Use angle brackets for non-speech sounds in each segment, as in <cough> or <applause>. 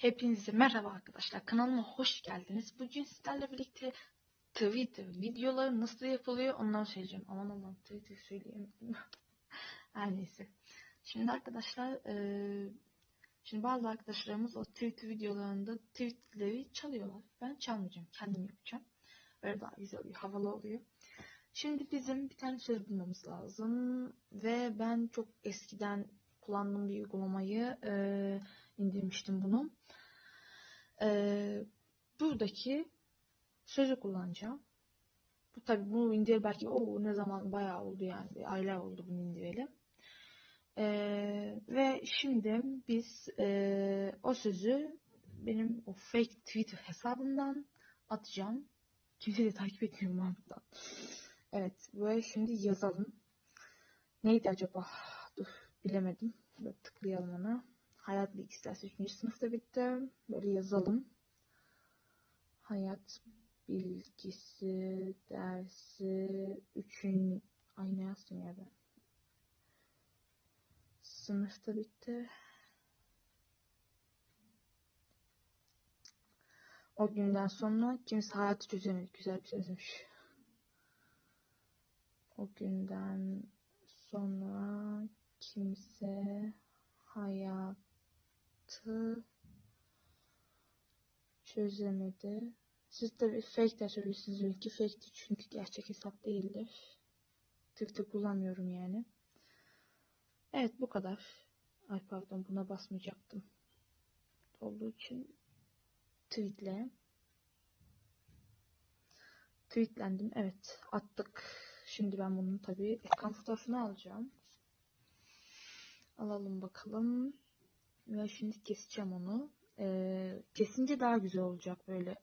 Hepinize merhaba arkadaşlar. Kanalıma hoş geldiniz. Bugün sizlerle birlikte Twitter videoları nasıl yapılıyor ondan söyleyeceğim. Aman Allah'ım Twitter söyleyemedim. <laughs> Her neyse. Şimdi arkadaşlar eee, şimdi bazı arkadaşlarımız o Twitter videolarında tweetleri çalıyorlar. Ben çalmayacağım. Kendim yapacağım. Böyle daha güzel oluyor. Havalı oluyor. Şimdi bizim bir tane söz bulmamız lazım. Ve ben çok eskiden kullandığım bir uygulamayı eee indirmiştim bunu. Ee, buradaki sözü kullanacağım. Bu tabi bunu indir belki o ne zaman bayağı oldu yani aylar oldu bunu indireli. Ee, ve şimdi biz e, o sözü benim o fake Twitter hesabımdan atacağım. Kimse de takip etmiyorum buradan. Evet ve şimdi yazalım. Neydi acaba? Dur bilemedim. Tıklayalım ona. Hayat bilgisi dersi 3. sınıfta bitti. Böyle yazalım. Hayat bilgisi dersi 3. Ay ne yazdım ya ben? Sınıfta bitti. O günden sonra kimse hayatı çözemedi. Güzel bir sözmüş. O günden sonra kimse hayatı çözemedi. Siz tabi fake de söylüyorsunuz belki fake'ti çünkü gerçek hesap değildir. Twitter kullanmıyorum yani. Evet bu kadar. Ay pardon buna basmayacaktım. Olduğu için tweetle. Tweetlendim. Evet attık. Şimdi ben bunun tabi ekran fotoğrafını alacağım. Alalım bakalım. Ve şimdi keseceğim onu. Ee, kesince daha güzel olacak böyle.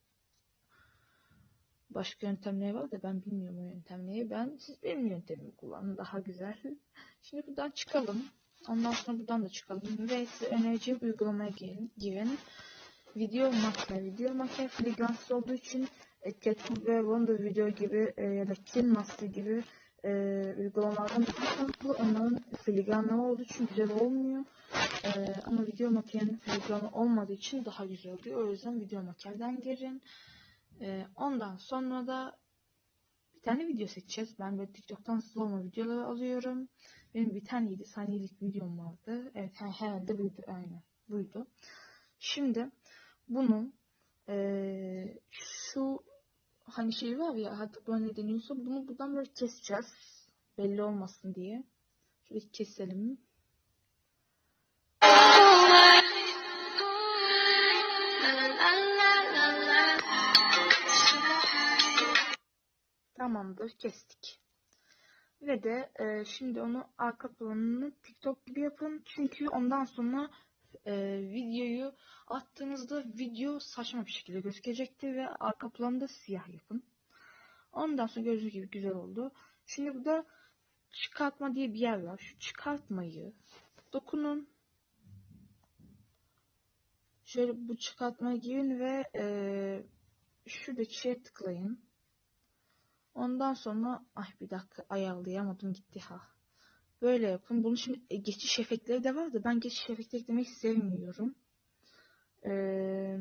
Başka yöntemleri var da ben bilmiyorum o yöntemleri. Ben siz benim yöntemimi kullanın daha güzel. <laughs> Şimdi buradan çıkalım. Ondan sonra buradan da çıkalım. Ve size önereceğim uygulamaya girin. Video makine. Video makine freelance olduğu için e, Catwood ve Wonder Video gibi e, ya da Kin Master gibi e, uygulamalardan farklı. Onların filigranları olduğu için güzel olmuyor. Ee, ama video makinenin filigranı olmadığı için daha güzel oluyor. O yüzden video makineden girin. Ee, ondan sonra da bir tane video seçeceğiz. Ben böyle TikTok'tan zorlama videoları alıyorum. Benim bir tane 7 saniyelik videom vardı. Evet herhalde buydu. Aynen buydu. Şimdi bunu ee, şu hani şey var ya artık böyle deniyorsa bunu buradan böyle keseceğiz. Belli olmasın diye. Şöyle keselim. Tamamdır kestik. Ve de e, şimdi onu arka planını TikTok gibi yapın. Çünkü ondan sonra e, videoyu attığınızda video saçma bir şekilde gözükecektir ve arka planı da siyah yapın. Ondan sonra gördüğünüz gibi güzel oldu. Şimdi burada çıkartma diye bir yer var. Şu çıkartmayı dokunun. Şöyle bu çıkartmaya girin ve e, şuradaki şeye tıklayın. Ondan sonra ay bir dakika ayarlayamadım gitti ha. Böyle yapın. Bunu şimdi e, geçiş efektleri de var da ben geçiş efekti eklemek sevmiyorum. Ee,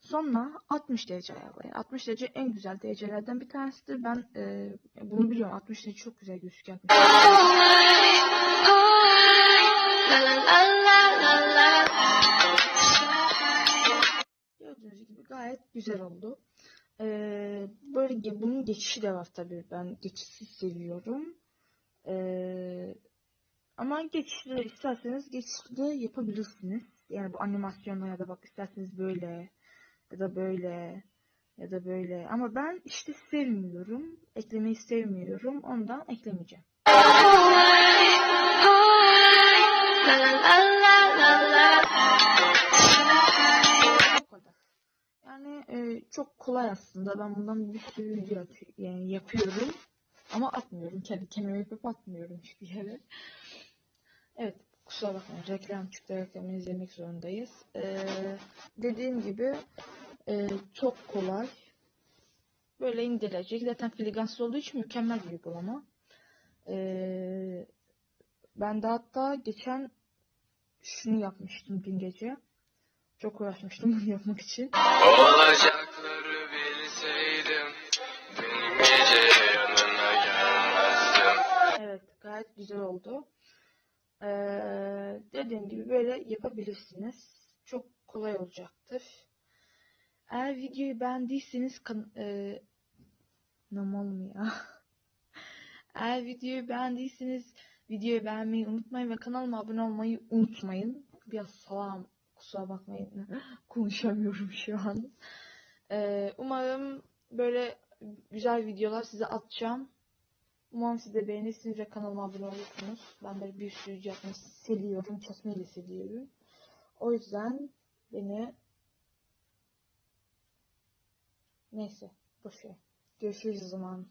sonra 60 derece ayarlayın. 60 derece en güzel derecelerden bir tanesidir. Ben e, bunu biliyorum. 60 derece çok güzel gözüküyor. Gördüğünüz gibi gayet güzel oldu. Ee, böyle bunun geçişi de var tabii. Ben geçişi seviyorum. Ee, ama geçişli isterseniz geçişli de yapabilirsiniz. Yani bu animasyonla ya da bak isterseniz böyle ya da böyle ya da böyle. Ama ben işte sevmiyorum. Eklemeyi sevmiyorum. Ondan eklemeyeceğim. Yani e, çok kolay aslında. Ben bundan bir sürü video yani yapıyorum. Ama atmıyorum. Kendi kendime yapıp atmıyorum hiçbir yere. Evet. Kusura bakmayın. Reklam çıktı. Reklamını izlemek zorundayız. Ee, dediğim gibi e, çok kolay. Böyle indirilecek. Zaten filigansız olduğu için mükemmel bir uygulama. Ee, ben de hatta geçen şunu yapmıştım dün gece. Çok uğraşmıştım bunu yapmak için. Olacakları gayet güzel oldu. Ee, dediğim gibi böyle yapabilirsiniz. Çok kolay olacaktır. Eğer videoyu beğendiyseniz kan e, normal mı ya? <laughs> Eğer videoyu beğendiyseniz videoyu beğenmeyi unutmayın ve kanalıma abone olmayı unutmayın. Biraz salam kusura bakmayın <laughs> konuşamıyorum şu an. Ee, umarım böyle güzel videolar size atacağım. Umarım siz de beğenirsiniz ve kanalıma abone olursunuz. Ben böyle bir sürü yapmayı seviyorum. Çalışmayı da seviyorum. O yüzden beni neyse boşver. Görüşürüz o zaman.